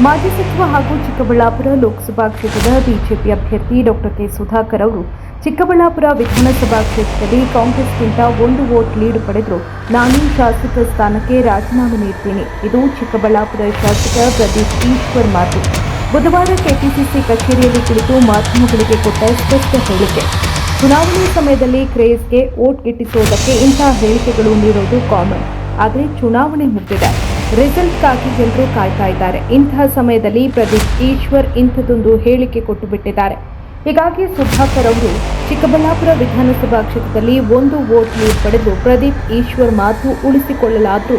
ಮಾಜಿ ಸಚಿವ ಹಾಗೂ ಚಿಕ್ಕಬಳ್ಳಾಪುರ ಲೋಕಸಭಾ ಕ್ಷೇತ್ರದ ಬಿಜೆಪಿ ಅಭ್ಯರ್ಥಿ ಡಾಕ್ಟರ್ ಕೆ ಸುಧಾಕರ್ ಅವರು ಚಿಕ್ಕಬಳ್ಳಾಪುರ ವಿಧಾನಸಭಾ ಕ್ಷೇತ್ರದಲ್ಲಿ ಕಾಂಗ್ರೆಸ್ಗಿಂತ ಒಂದು ವೋಟ್ ಲೀಡ್ ಪಡೆದರು. ನಾನು ಶಾಸಕ ಸ್ಥಾನಕ್ಕೆ ರಾಜೀನಾಮೆ ನೀಡ್ತೀನಿ. ಇದು ಚಿಕ್ಕಬಳ್ಳಾಪುರ ಶಾಸಕ ಪ್ರದೀಪ್ ಈಶ್ವರ್ ಮಾತು. ಬುಧವಾರ ಕೆಪಿಸಿಸಿ ಕಚೇರಿಯಲ್ಲಿ ಕುಳಿತು ಮಾಧ್ಯಮಗಳಿಗೆ ಕೊಟ್ಟ ಸ್ಪಷ್ಟ ಹೇಳಿಕೆ. ಚುನಾವಣೆ ಸಮಯದಲ್ಲಿ ಕ್ರೇಜ್ಗೆ ವೋಟ್ ಗಿಟ್ಟಿಸುವುದಕ್ಕೆ ಇಂತಹ ಹೇಳಿಕೆಗಳು ನೀಡೋದು ಕಾಮನ್. ಆದರೆ ಚುನಾವಣೆ ಮುಗಿದಿದೆ. ರಿಸಲ್ಟ್ಗಾಗಿ ಜನರು ಕಾಯ್ತಾ ಇದ್ದಾರೆ. ಇಂತಹ ಸಮಯದಲ್ಲಿ ಪ್ರದೀಪ್ ಈಶ್ವರ್ ಇಂಥದ್ದೊಂದು ಹೇಳಿಕೆ ಕೊಟ್ಟು ಬಿಟ್ಟಿದ್ದಾರೆ ಹೀಗಾಗಿ ಸುಧಾಕರ್ ಅವರು ಚಿಕ್ಕಬಳ್ಳಾಪುರ ವಿಧಾನಸಭಾ ಕ್ಷೇತ್ರದಲ್ಲಿ ಒಂದು ವೋಟ್ ಲೀಡ್ ಪಡೆದು ಪ್ರದೀಪ್ ಈಶ್ವರ್ ಮಾತು ಉಳಿಸಿಕೊಳ್ಳಲಾದರೂ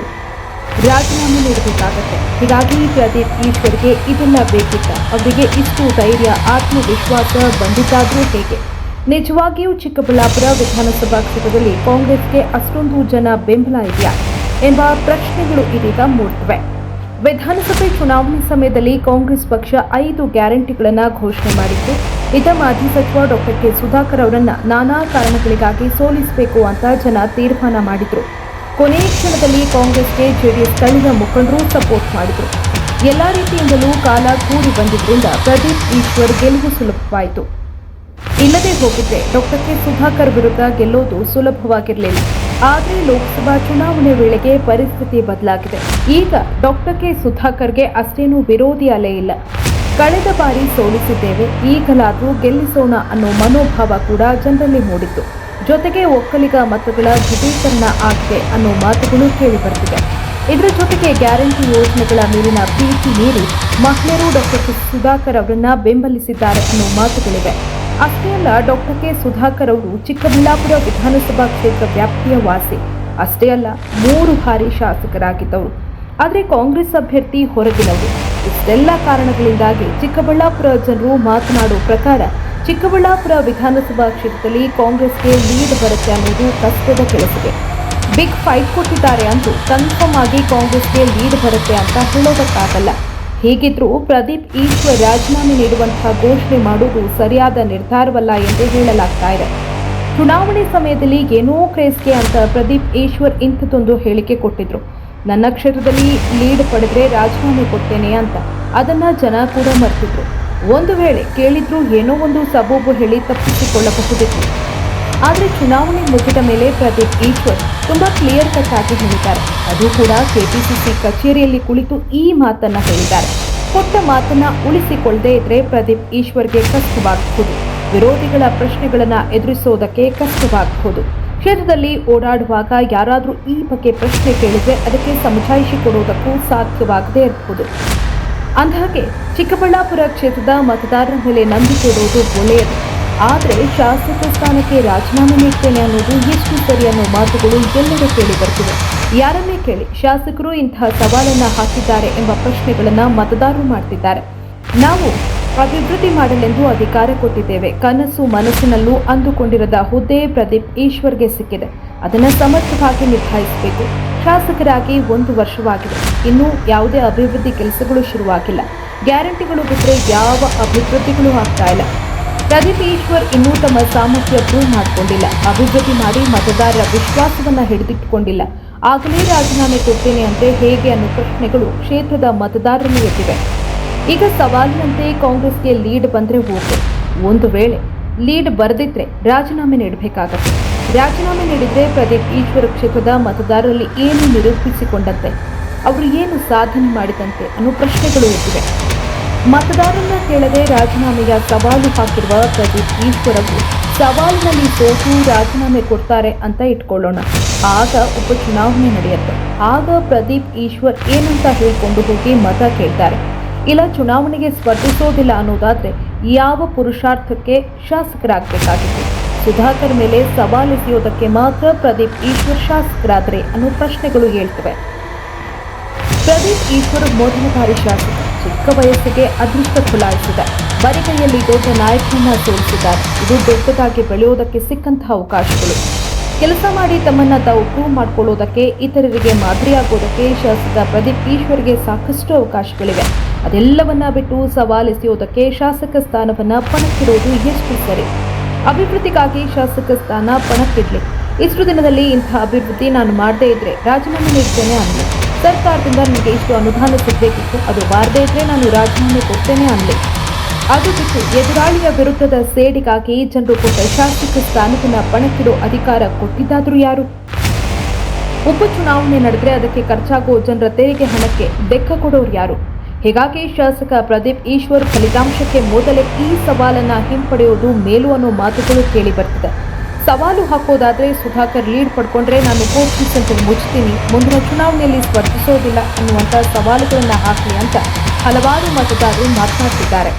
ರಾಜೀನಾಮೆ ನೀಡಬೇಕಾಗತ್ತೆ. ಹೀಗಾಗಿ ಪ್ರದೀಪ್ ಈಶ್ವರ್ಗೆ ಇದೆಲ್ಲ ಬೇಕಿತ್ತ? ಅವರಿಗೆ ಇಷ್ಟು ಧೈರ್ಯ, ಆತ್ಮವಿಶ್ವಾಸ ಬಂದಿದ್ದಾದ್ರೂ ಹೇಗೆ? ನಿಜವಾಗಿಯೂ ಚಿಕ್ಕಬಳ್ಳಾಪುರ ವಿಧಾನಸಭಾ ಕ್ಷೇತ್ರದಲ್ಲಿ ಕಾಂಗ್ರೆಸ್ಗೆ ಅಷ್ಟೊಂದು ಜನ ಬೆಂಬಲ ಇದೆಯಾ? ಎಂಬ ಪ್ರಶ್ನೆಗಳು ಇದೀಗ ಮೂಡಿವೆ ವಿಧಾನಸಭೆ ಚುನಾವಣೆ ಸಮಯದಲ್ಲಿ ಕಾಂಗ್ರೆಸ್ ಪಕ್ಷ ಐದು ಗ್ಯಾರಂಟಿಗಳನ್ನು ಘೋಷಣೆ ಮಾಡಿತ್ತು. ಇದ ಮಾಜಿ ಸಚಿವ ಡಾಕ್ಟರ್ ಕೆ. ಸುಧಾಕರ್ ಅವರನ್ನ ನಾನಾ ಕಾರಣಗಳಿಗಾಗಿ ಸೋಲಿಸಬೇಕು ಅಂತ ಜನ ತೀರ್ಮಾನ ಮಾಡಿದರು. ಕೊನೆಯ ಕ್ಷಣದಲ್ಲಿ ಕಾಂಗ್ರೆಸ್ಗೆ ಜೆಡಿಎಸ್ ಸ್ಥಳೀಯ ಮುಖಂಡರು ಸಪೋರ್ಟ್ ಮಾಡಿದ್ರು. ಎಲ್ಲ ರೀತಿಯಿಂದಲೂ ಕಾಲ ಕೂಡಿ ಬಂದಿದ್ದರಿಂದ ಪ್ರದೀಪ್ ಈಶ್ವರ್ ಗೆಲುವು ಸುಲಭವಾಯಿತು. ಇಲ್ಲದೆ ಹೋಗಿದ್ರೆ ಡಾಕ್ಟರ್ ಕೆ. ಸುಧಾಕರ್ ವಿರುದ್ಧ ಗೆಲ್ಲೋದು ಸುಲಭವಾಗಿರಲಿಲ್ಲ. ಆದರೆ ಲೋಕಸಭಾ ಚುನಾವಣೆ ವೇಳೆಗೆ ಪರಿಸ್ಥಿತಿ ಬದಲಾಗಿದೆ. ಈಗ ಡಾಕ್ಟರ್ ಕೆ ಸುಧಾಕರ್ಗೆ ಅಷ್ಟೇನೂ ವಿರೋಧಿ ಅಲೆ ಇಲ್ಲ. ಕಳೆದ ಬಾರಿ ಸೋಲಿಸಿದ್ದೇವೆ, ಈಗಲಾದರೂ ಗೆಲ್ಲಿಸೋಣ ಅನ್ನೋ ಮನೋಭಾವ ಕೂಡ ಜನರಲ್ಲಿ ಮೂಡಿತ್ತು. ಜೊತೆಗೆ ಒಕ್ಕಲಿಗ ಮತಗಳ ಧ್ರುವೀಕರಣ ಆಗಿದೆ ಅನ್ನೋ ಮಾತುಗಳು ಕೇಳಿಬರುತ್ತಿದೆ ಇದರ ಜೊತೆಗೆ ಗ್ಯಾರಂಟಿ ಯೋಜನೆಗಳ ಮೇಲಿನ ಪ್ರೀತಿ ಮೀರಿ ಮಹಿಳೆಯರು ಡಾಕ್ಟರ್ ಸುಧಾಕರ್ ಅವರನ್ನ ಬೆಂಬಲಿಸಿದ್ದಾರೆ ಅನ್ನೋ ಮಾತುಗಳಿವೆ. ಅಷ್ಟೇ ಅಲ್ಲ ಡಾಕ್ಟರ್ ಕೆ ಸುಧಾಕರ್ ಅವರು ಚಿಕ್ಕಬಳ್ಳಾಪುರ ವಿಧಾನಸಭಾ ಕ್ಷೇತ್ರ ವ್ಯಾಪ್ತಿಯ ವಾಸಿ. ಅಷ್ಟೇ ಅಲ್ಲ, ಮೂರು ಬಾರಿ ಶಾಸಕರಾಗಿದ್ದವರು. ಆದರೆ ಕಾಂಗ್ರೆಸ್ ಅಭ್ಯರ್ಥಿ ಹೊರಗಿನವರು. ಇಷ್ಟೆಲ್ಲ ಕಾರಣಗಳಿಂದಾಗಿ ಚಿಕ್ಕಬಳ್ಳಾಪುರ ಜನರು ಮಾತನಾಡುವ ಪ್ರಕಾರ ಚಿಕ್ಕಬಳ್ಳಾಪುರ ವಿಧಾನಸಭಾ ಕ್ಷೇತ್ರದಲ್ಲಿ ಕಾಂಗ್ರೆಸ್ಗೆ ಲೀಡ್ ಬರುತ್ತೆ ಅನ್ನೋದು ಕಷ್ಟದ ಕೆಲಸವೇ. ಬಿಗ್ ಫೈಟ್ ಕೊಟ್ಟಿದ್ದಾರೆ ಅಂತೂ ಕನ್ಫರ್ಮ್ ಆಗಿ ಕಾಂಗ್ರೆಸ್ಗೆ ಲೀಡ್ ಬರುತ್ತೆ ಅಂತ ಹೇಳೋದಕ್ಕಾಗಲ್ಲ. ಹೀಗಿದ್ರೂ ಪ್ರದೀಪ್ ಈಶ್ವರ್ ರಾಜೀನಾಮೆ ನೀಡುವಂತಹ ಘೋಷಣೆ ಮಾಡುವುದು ಸರಿಯಾದ ನಿರ್ಧಾರವಲ್ಲ ಎಂದು ಹೇಳಲಾಗ್ತಾ ಇದೆ. ಚುನಾವಣೆ ಸಮಯದಲ್ಲಿ ಏನೋ ಕ್ರೇಸ್ಗೆ ಅಂತ ಪ್ರದೀಪ್ ಈಶ್ವರ್ ಇಂಥದ್ದೊಂದು ಹೇಳಿಕೆ ಕೊಟ್ಟಿದ್ರು. ನನ್ನ ಕ್ಷೇತ್ರದಲ್ಲಿ ಲೀಡ್ ಪಡೆದ್ರೆ ರಾಜೀನಾಮೆ ಕೊಡ್ತೇನೆ ಅಂತ. ಅದನ್ನ ಜನ ಕೂಡ ಮರೆತಿದ್ರು. ಒಂದು ವೇಳೆ ಕೇಳಿದ್ರು ಏನೋ ಒಂದು ಸಬೂಬು ಹೇಳಿ ತಪ್ಪಿಸಿಕೊಳ್ಳಬಹುದಿತ್ತು. ಆದರೆ ಚುನಾವಣೆ ಮುಗಿದ ಮೇಲೆ ಪ್ರದೀಪ್ ಈಶ್ವರ್ ತುಂಬಾ ಕ್ಲಿಯರ್ ಕಟ್ ಆಗಿ ಹೇಳಿದ್ದಾರೆ. ಅದು ಕೂಡ ಕೆಪಿಸಿಸಿ ಕಚೇರಿಯಲ್ಲಿ ಕುಳಿತು ಈ ಮಾತನ್ನ ಹೇಳಿದ್ದಾರೆ. ಕೊಟ್ಟ ಮಾತನ್ನ ಉಳಿಸಿಕೊಳ್ಳದೆ ಇದ್ರೆ ಪ್ರದೀಪ್ ಈಶ್ವರ್ಗೆ ಕಷ್ಟವಾಗಬಹುದು ವಿರೋಧಿಗಳ ಪ್ರಶ್ನೆಗಳನ್ನ ಎದುರಿಸೋದಕ್ಕೆ ಕಷ್ಟವಾಗಬಹುದು ಕ್ಷೇತ್ರದಲ್ಲಿ ಓಡಾಡುವಾಗ ಯಾರಾದರೂ ಈ ಬಗ್ಗೆ ಪ್ರಶ್ನೆ ಕೇಳಿದ್ರೆ ಅದಕ್ಕೆ ಸಮಜಾಯಿಷಿ ಕೊಡುವುದಕ್ಕೂ ಸಾಧ್ಯವಾಗದೇ ಇರಬಹುದು ಅಂದಹಾಗೆ ಚಿಕ್ಕಬಳ್ಳಾಪುರ ಕ್ಷೇತ್ರದ ಮತದಾರರ ಮೇಲೆ ನಂಬಿಕೆ ಇಡುವುದು ಒಳ್ಳೆಯದು. ಆದರೆ ಶಾಸಕ ಸ್ಥಾನಕ್ಕೆ ರಾಜೀನಾಮೆ ನೀಡ್ತೇನೆ ಅನ್ನೋದು ಎಷ್ಟು ಸರಿ ಅನ್ನೋ ಮಾತುಗಳು ಎಲ್ಲರೂ ಕೇಳಿ ಬರ್ತಿವೆ. ಯಾರನ್ನೇ ಕೇಳಿ ಶಾಸಕರು ಇಂತಹ ಸವಾಲನ್ನು ಹಾಕಿದ್ದಾರೆ ಎಂಬ ಪ್ರಶ್ನೆಗಳನ್ನು ಮತದಾರರು ಮಾಡ್ತಿದ್ದಾರೆ. ನಾವು ಅಭಿವೃದ್ಧಿ ಮಾಡಲೆಂದು ಅಧಿಕಾರ ಕೊಟ್ಟಿದ್ದೇವೆ. ಕನಸು ಮನಸ್ಸಿನಲ್ಲೂ ಅಂದುಕೊಂಡಿರದ ಹುದ್ದೆ ಪ್ರದೀಪ್ ಈಶ್ವರ್ಗೆ ಸಿಕ್ಕಿದೆ. ಅದನ್ನು ಸಮರ್ಥವಾಗಿ ನಿಭಾಯಿಸಬೇಕು. ಶಾಸಕರಾಗಿ ಒಂದು ವರ್ಷವಾಗಿದೆ. ಇನ್ನೂ ಯಾವುದೇ ಅಭಿವೃದ್ಧಿ ಕೆಲಸಗಳು ಶುರುವಾಗಿಲ್ಲ. ಗ್ಯಾರಂಟಿಗಳು ಬಿಟ್ಟರೆ ಯಾವ ಅಭಿವೃದ್ಧಿಗಳು ಆಗ್ತಾ ಇಲ್ಲ. ಪ್ರದೀಪ್ ಈಶ್ವರ್ ಇನ್ನೂ ತಮ್ಮ ಸಾಮರ್ಥ್ಯ ಪ್ರೂವ್ ಮಾಡಿಕೊಂಡಿಲ್ಲ. ಅಭಿವೃದ್ಧಿ ಮಾಡಿ ಮತದಾರರ ವಿಶ್ವಾಸವನ್ನ ಹಿಡಿದಿಟ್ಟುಕೊಂಡಿಲ್ಲ. ಆಗಲೇ ರಾಜೀನಾಮೆ ಕೊಡ್ತೇನೆ ಅಂದ್ರೆ ಹೇಗೆ ಅನ್ನೋ ಪ್ರಶ್ನೆಗಳು ಕ್ಷೇತ್ರದ ಮತದಾರರಲ್ಲಿ ಎದ್ದಿವೆ ಈಗ ಸವಾಲಿನಂತೆ ಕಾಂಗ್ರೆಸ್ಗೆ ಲೀಡ್ ಬಂದ್ರೆ ಓಕೆ ಒಂದು ವೇಳೆ ಲೀಡ್ ಬರೆದಿದ್ರೆ ರಾಜೀನಾಮೆ ನೀಡಬೇಕಾಗತ್ತೆ. ರಾಜೀನಾಮೆ ನೀಡಿದ್ರೆ ಪ್ರದೀಪ್ ಈಶ್ವರ ಕ್ಷೇತ್ರದ ಮತದಾರರಲ್ಲಿ ಏನು ನಿರೂಪಿಸಿಕೊಂಡಂತೆ? ಅವರು ಏನು ಸಾಧನೆ ಮಾಡಿದಂತೆ ಅನ್ನೋ ಪ್ರಶ್ನೆಗಳು ಎದ್ದಿವೆ. ಮತದಾರರನ್ನ ಕೇಳದೆ ರಾಜೀನಾಮೆಯ ಸವಾಲು ಹಾಕಿರುವ ಪ್ರದೀಪ್ ಈಶ್ವರ್ ಅವರು ಸವಾಲಿನಲ್ಲಿ ಸೋತು ರಾಜೀನಾಮೆ ಕೊಡ್ತಾರೆ ಅಂತ ಇಟ್ಕೊಳ್ಳೋಣ. ಆಗ ಉಪಚುನಾವಣೆ ನಡೆಯುತ್ತೆ. ಆಗ ಪ್ರದೀಪ್ ಈಶ್ವರ್ ಏನಂತ ಹೇಳ್ಕೊಂಡು ಹೋಗಿ ಮತ ಕೇಳ್ತಾರೆ. ಇಲ್ಲ, ಚುನಾವಣೆಗೆ ಸ್ಪರ್ಧಿಸೋದಿಲ್ಲ ಅನ್ನೋದಾದರೆ ಯಾವ ಪುರುಷಾರ್ಥಕ್ಕೆ ಶಾಸಕರಾಗಬೇಕಾಗಿತ್ತು? ಸುಧಾಕರ್ ಮೇಲೆ ಸವಾಲೆಸೆಯೋದಕ್ಕೆ ಮಾತ್ರ ಪ್ರದೀಪ್ ಈಶ್ವರ್ ಶಾಸಕರಾದ್ರೆ ಅನ್ನೋ ಪ್ರಶ್ನೆಗಳು ಹೇಳ್ತವೆ. ಪ್ರದೀಪ್ ಈಶ್ವರ್ ಮೊದಲ ಬಾರಿ ಶಾಸಕ. ಚಿಕ್ಕ ವಯಸ್ಸಿಗೆ ಅದೃಷ್ಟ ಖುಲಾಯಿಸಿದ ಬರಿಗೈಯಲ್ಲಿ ದೊಡ್ಡ ನಾಯಕನನ್ನ ಸೋಲಿಸಿದ್ದಾರೆ. ಇದು ದೊಡ್ಡದಾಗಿ ಬೆಳೆಯೋದಕ್ಕೆ ಸಿಕ್ಕಂತಹ ಅವಕಾಶಗಳು. ಕೆಲಸ ಮಾಡಿ ತಮ್ಮನ್ನ ತಾವು ಪ್ರೂವ್ ಮಾಡ್ಕೊಳ್ಳೋದಕ್ಕೆ, ಇತರರಿಗೆ ಮಾದರಿಯಾಗೋದಕ್ಕೆ ಶಾಸಕ ಪ್ರದೀಪ್ ಈಶ್ವರ್ಗೆ ಸಾಕಷ್ಟು ಅವಕಾಶಗಳಿವೆ. ಅದೆಲ್ಲವನ್ನ ಬಿಟ್ಟು ಸವಾಲೆಸೆಯೋದಕ್ಕೆ ಶಾಸಕ ಸ್ಥಾನವನ್ನ ಪಣಕ್ಕಿಡೋದು ಎಷ್ಟು ಸರಿ? ಅಭಿವೃದ್ಧಿಗಾಗಿ ಶಾಸಕ ಸ್ಥಾನ ಪಣಕ್ಕಿಡ್ಲಿ. ಇಷ್ಟು ದಿನದಲ್ಲಿ ಇಂಥ ಅಭಿವೃದ್ಧಿ ನಾನು ಮಾಡದೇ ಇದ್ರೆ ರಾಜೀನಾಮೆ ನೀಡ್ತೇನೆ ಅನ್ನಿ ಸರ್ಕಾರದಿಂದ ನನಗೆ ಇಷ್ಟು ಅನುದಾನ ಸಿಗಬೇಕಿತ್ತು. ಅದು ಬಾರದೇ ಇದ್ರೆ ನಾನು ರಾಜೀನಾಮೆ ಕೊಡ್ತೇನೆ ಅಂದೆ. ಅದು ಬಿಟ್ಟು ಎದುರಾಳಿಯ ವಿರುದ್ಧದ ಸೇಡಿಗಾಗಿ ಜನರು ಕೊಟ್ಟ ಶಾಸಕ ಸ್ಥಾನದಿಂದ ಪಣಕ್ಕಿಡೋ ಅಧಿಕಾರ ಕೊಟ್ಟಿದ್ದಾದ್ರೂ ಯಾರು? ಉಪಚುನಾವಣೆ ನಡೆದ್ರೆ ಅದಕ್ಕೆ ಖರ್ಚಾಗೋ ಜನರ ತೆರಿಗೆ ಹಣಕ್ಕೆ ಬೆಕ್ಕ ಕೊಡೋರು ಯಾರು? ಹೀಗಾಗಿ ಶಾಸಕ ಪ್ರದೀಪ್ ಈಶ್ವರ್ ಫಲಿತಾಂಶಕ್ಕೆ ಮೊದಲೇ ಈ ಸವಾಲನ್ನ ಹಿಂಪಡೆಯೋದು ಮೇಲು ಅನ್ನೋ ಮಾತುಗಳು ಕೇಳಿ ಬರ್ತಿದೆ. ಸವಾಲು ಹಾಕೋದಾದ್ರೆ ಸುಧಾಕರ್ ಲೀಡ್ ಪಡ್ಕೊಂಡ್ರೆ ನಾನು ಕೋರ್ಟ್ ಸೆಂಟರ್ ಮುಚ್ತೀನಿ. ಮುಂದಿನ ಚುನಾವಣೆಯಲ್ಲಿ ಸ್ಪರ್ಧಿಸೋದಿಲ್ಲ ಅನ್ನುವಂಥ ಸವಾಲುಗಳನ್ನ ಹಾಕಲಿ ಅಂತ ಹಲವಾರು ಮತದಾರರು ಮಾತನಾಡ್ತಿದ್ದಾರೆ.